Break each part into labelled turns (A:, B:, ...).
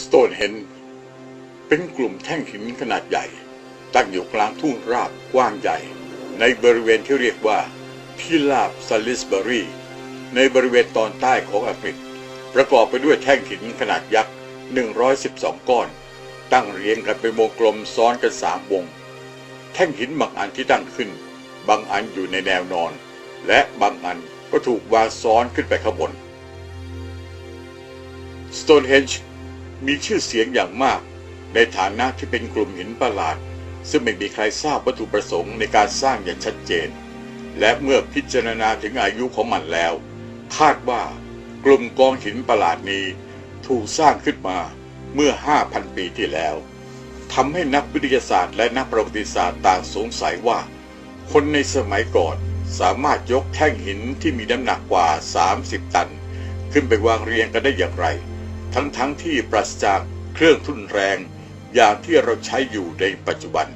A: สโตนเฮนเป็นกลุ่มแท่งหินขนาดใหญ่ ตั้งอยู่กลางทุ่งราบกว้างใหญ่ ในบริเวณที่เรียกว่าที่ลาบซาลิสเบอรีในบริเวณตอนใต้ของอังกฤษ ประกอบไปด้วยแท่งหินขนาดยักษ์ 112 ก้อน ตั้งเรียงกันเป็นวงกลมซ้อนกันสามวง แท่งหินบางอันที่ตั้งขึ้น บางอันอยู่ในแนวนอน และบางอันก็ถูกวางซ้อนขึ้นไปข้างบน Stonehenge มีชื่อเสียงอย่างมาก ในฐานะที่เป็นกลุ่มหินประหลาด ซึ่งไม่มีใครทราบวัตถุประสงค์ในการสร้างอย่างชัดเจน และเมื่อพิจารณาถึงอายุของมันแล้ว คาดว่ากลุ่มกองหินประหลาดนี้ถูกสร้างขึ้นมาเมื่อ 5,000 ปีที่แล้วทำให้นักวิทยาศาสตร์และนักประวัติศาสตร์ต่างสงสัยว่า คนในสมัยก่อนสามารถยกแท่งหินที่มีน้ำหนักกว่า 30 ตัน ขึ้นไปวางเรียงกันได้อย่างไร ทั้งๆทที่ปราศจากเครื่องทุ่นแรง อย่างที่เราใช้อยู่ในปัจจุบัน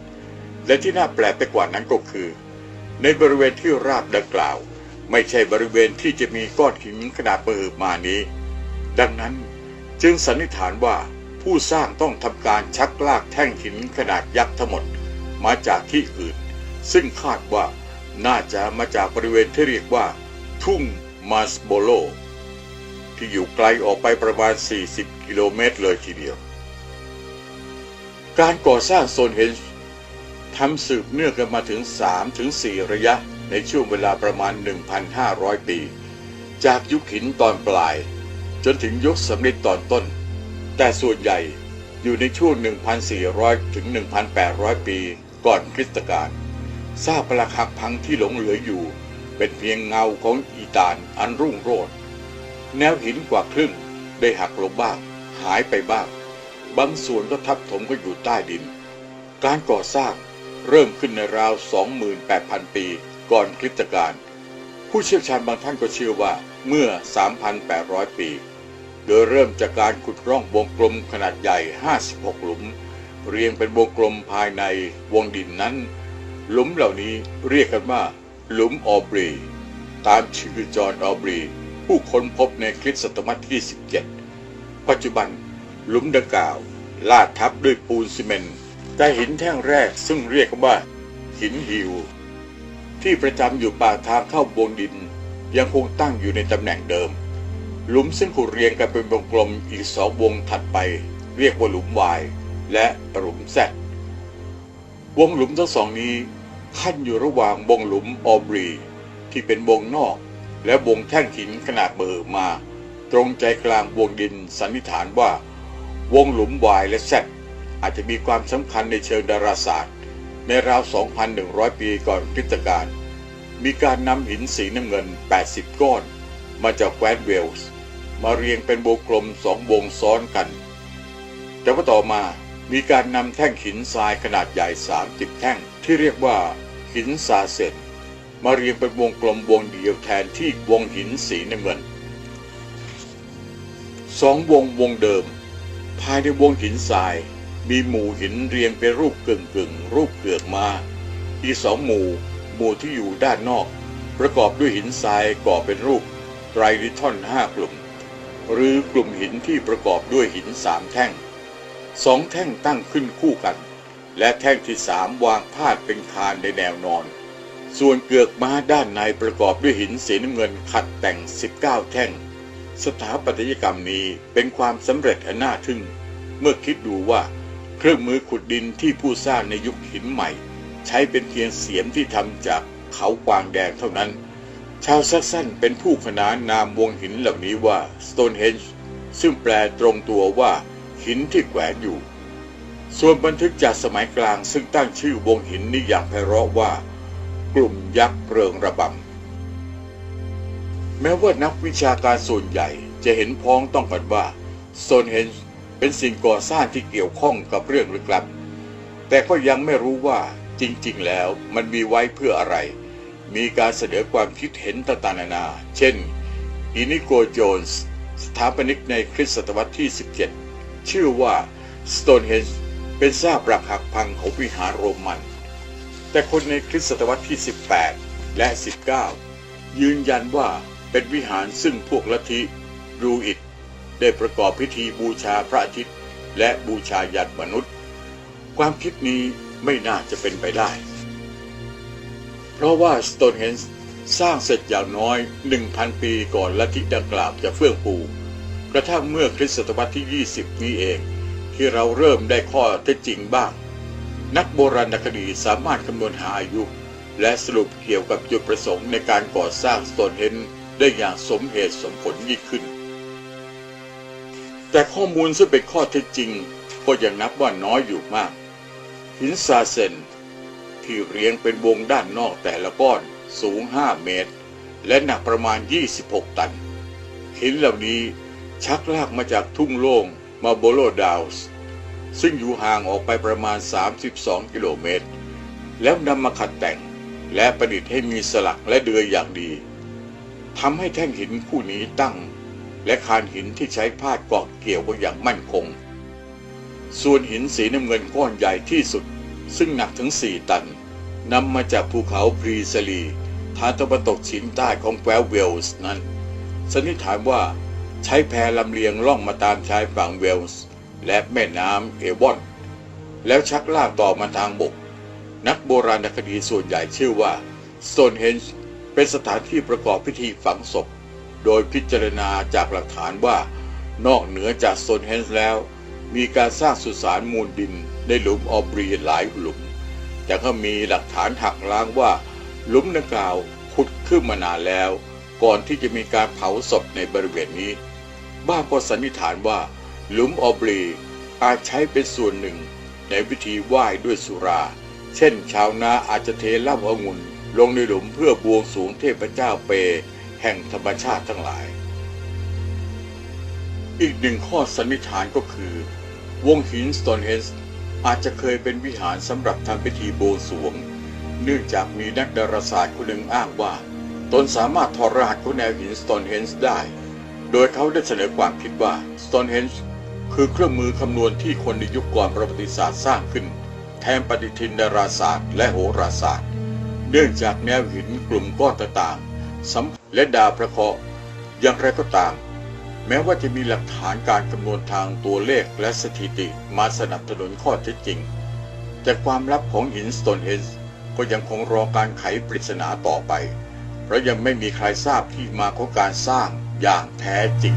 A: และที่น่าแปลกไปกว่านั้นก็คือ ในบริเวณที่ราบดังกล่าว ไม่ใช่บริเวณที่จะมีก้อนหินขนาดเบอร์มานี้ ดังนั้นจึงสันนิษฐานว่าผู้สร้างต้องทำการชักลากแท่งหินขนาดยักษ์ทั้งหมดมาจากที่อื่น ซึ่งคาดว่าน่าจะมาจากบริเวณที่เรียกว่า ทุ่งมาสโบโล ที่อยู่ไกลออกไปประมาณ 40 กิโลเมตรเลยทีเดียว การก่อสร้างโซนเฮนจ์ทำสืบเนื่องกันมาถึง 3-4 ระยะในช่วงเวลาประมาณ 1,500 ปี จากยุคหินตอนปลาย จนถึงยุคสำริดตอนต้น แต่ส่วนใหญ่อยู่ในช่วง 1,400 ถึง 1,800 ปีก่อนคริสตกาลซากปรักหักพังที่หลงเหลืออยู่ เป็นเพียงเงาของอีตานอันรุ่งโรจน์ แนวหินกว่าครึ่งได้หักลงบ้าง หายไปบ้าง บางส่วนก็ทับถมก็อยู่ใต้ดิน การก่อสร้างเริ่มขึ้นในราว 28,000 ปีก่อนคริสตกาลผู้เชี่ยวชาญบางท่านก็เชื่อว่าเมื่อ 3,800 ปี โดยเริ่มจากการขุดร่องวงกลมขนาดใหญ่ 56 หลุม เรียงเป็นวงกลมภายในวงดินนั้น หลุมเหล่านี้เรียกกันว่า หลุมออบรี ตามชื่อจอห์นออบรี ผู้ค้นพบในคริสตศตวรรษที่ 17 ปัจจุบันหลุมดังกล่าว ลาดทับด้วยปูนซีเมนต์แต่หินแท่งแรกซึ่งเรียกว่า หินฮิว ที่ประจำอยู่ปากทางเข้าวงดิน ยังคงตั้งอยู่ในตำแหน่งเดิม หลุมซึ่งขุดเรียงกันเป็นวงกลมอีกสองวงถัดไป เรียกว่าหลุมวายและหลุมแซดวงหลุมทั้งสองนี้ ขั้นอยู่ระหว่างวงหลุมออบรี ที่เป็นวงนอก และวงแท่งหินขนาดเบอร์มา ตรงใจกลางวงดินสันนิษฐานว่า วงหลุมวายและแซดอาจจะมีความสำคัญในเชิงดาราศาสตร์ ในราว 2,100 ปีก่อนคริสตกาลมีการนำหินสีน้ำเงิน 80 ก้อน มาจากแคว้นเวลส์ มาเรียงเป็นวงกลมสองวงซ้อนกัน แต่ว่าต่อมามีการนำแท่งหินทรายขนาดใหญ่ 30 แท่งที่เรียกว่าหินซาเซน มาเรียงเป็นวงกลมวงเดียวแทนที่วงหินสีน้ำเงินสองวงวงเดิม ภายในวงหินทราย มีหมู่หินเรียงเป็นรูปกึ่งกึ่งรูปเกือกมา อีสองหมู่ หมู่ที่อยู่ด้านนอก ประกอบด้วยหินทรายก่อเป็นรูปไตรลิทอนห้ากลุ่ม หรือกลุ่มหินที่ประกอบด้วยหินสามแท่งสองแท่งตั้งขึ้นคู่กัน และแท่งที่สามวางพาดเป็นคานในแนวนอน ส่วนเกือกม้าด้านในประกอบด้วยหินสีน้ำเงินขัดแต่ง 19 แท่ง สถาปัตยกรรมนี้เป็นความสำเร็จอันน่าทึ่ง เมื่อคิดดูว่า เครื่องมือขุดดินที่ผู้สร้างในยุคหินใหม่ ใช้เป็นเพียงเสียมที่ทำจากเขากวางแดงเท่านั้น ชาวซักซันเป็นผู้ขนานนามวงหินเหล่านี้ว่า Stonehenge ซึ่งแปลตรงตัวว่า หินที่แขวนอยู่ ส่วนบันทึกจากสมัยกลางซึ่งตั้งชื่อวงหินนี้อย่างไพเราะว่า กลุ่มยักษ์เริงระบำ แม้ว่านักวิชาการส่วนใหญ่จะเห็นพ้องต้องกันว่า Stonehenge เป็นสิ่งก่อสร้างที่เกี่ยวข้องกับเรื่องลึกลับ แต่ก็ยังไม่รู้ว่าจริงๆ แล้วมันมีไว้เพื่ออะไร มีการเสนอความคิดเห็นต่างๆนานา เช่นอินิโกโจนส์สถาปนิกในคริสตศตวรรษที่ 17 ชื่อว่า Stonehenge เป็นซากปรักหักพังของวิหารโรมัน แต่คนในคริสตศตวรรษที่ 18 และ 19 ยืนยันว่าเป็นวิหารซึ่งพวกลัทธิรูอิดได้ประกอบพิธีบูชาพระอาทิตย์และบูชายันมนุษย์ ความคิดนี้ไม่น่าจะเป็นไปได้ เพราะว่าสโตนเฮนส์สร้างเสร็จอย่างน้อย 1,000 ปีก่อนลัทธิดังกล่าวจะเฟื่องฟูกระทั่งเมื่อคริสตศตวรรษที่ 20 นี้เอง ที่เราเริ่มได้ข้อเท็จจริงบ้าง นักโบราณคดีสามารถคำนวณหาอายุ และสรุปเกี่ยวกับจุดประสงค์ในการก่อสร้างสโตนเฮนได้อย่างสมเหตุสมผลยิ่งขึ้น แต่ข้อมูลซึ่งเป็นข้อเท็จจริง ก็ยังนับว่าน้อยอยู่มาก หินซาเซนที่เรียงเป็นวงด้านนอกแต่ละก้อนสูง 5 เมตร และหนักประมาณ 26 ตัน หินเหล่านี้ชักลากมาจากทุ่งโล่งมาโบโลดาวส์ ซึ่งอยู่ห่างออกไปประมาณ 32 กิโลเมตร แล้วนำมาขัดแต่งและประดิษฐ์ให้มีสลักและเดือยอย่างดีทำให้แท่งหินคู่นี้ตั้ง และคานหินที่ใช้พาดเกาะเกี่ยวไว้อย่างมั่นคง ส่วนหินสีน้ำเงินก้อนใหญ่ที่สุด ซึ่งหนักถึง 4 ตันนำมาจากภูเขาพรีซลีทางตะวันตกเฉียงใต้ของแควเวลส์นั้นสันนิษฐานว่าใช้แพลำเลียงล่องมาตามชายฝั่งเวลส์ และแม่น้ำเอวอน แล้วชักลากต่อมาทางบก นักโบราณคดีส่วนใหญ่เชื่อว่าสโตนเฮนจ์เป็นสถานที่ประกอบพิธีฝังศพ โดยพิจารณาจากหลักฐานว่านอกเหนือจากโตนเฮนจ์แล้ว มีการสร้างสุสานมูลดินในหลุมออบรีหลายหลุม แต่ก็มีหลักฐานหักล้างว่า หลุมดังกล่าวขุดขึ้นมานานแล้ว ก่อนที่จะมีการเผาศพในบริเวณนี้ บ้างก็สันนิษฐานว่า หลุมอบรีอาจใช้เป็นส่วนหนึ่ง ในพิธีไหว้ด้วยสุรา เช่น ชาวนาอาจจะเทเหล้าองุ่นลงในหลุมเพื่อบวงสรวงเทพเจ้าเป แห่งธรรมชาติทั้งหลาย อีกหนึ่งข้อสันนิษฐานก็คือ วงหินสโตนเฮนส์อาจจะเคยเป็นวิหารสำหรับทำพิธีบวงสรวง เนื่องจากมีนักดาราศาสตร์คนหนึ่งอ้างว่า ตนสามารถถอดรหัสของแนวหินสโตนเฮนส์ได้ โดยเขาได้เสนอความคิดว่าสโตนเฮนส์ คือเครื่องมือคำนวณที่คนในยุคก่อนประวัติศาสตร์สร้างขึ้น แทนปฏิทินดาราศาสตร์ และโหราศาสตร์ เนื่องจากแนวหินกลุ่มก้อนต่างๆสัมและดาวพระเคราะห์อย่างไรก็ตาม แม้ว่าจะมีหลักฐานการคำนวณทางตัวเลขและสถิติมาสนับสนุนข้อเท็จจริง แต่ความลับของหินสโตนเฮนส์ก็ยังคงรอการไขปริศนาต่อไป เพราะยังไม่มีใครทราบที่มาของการสร้างอย่างแท้จริง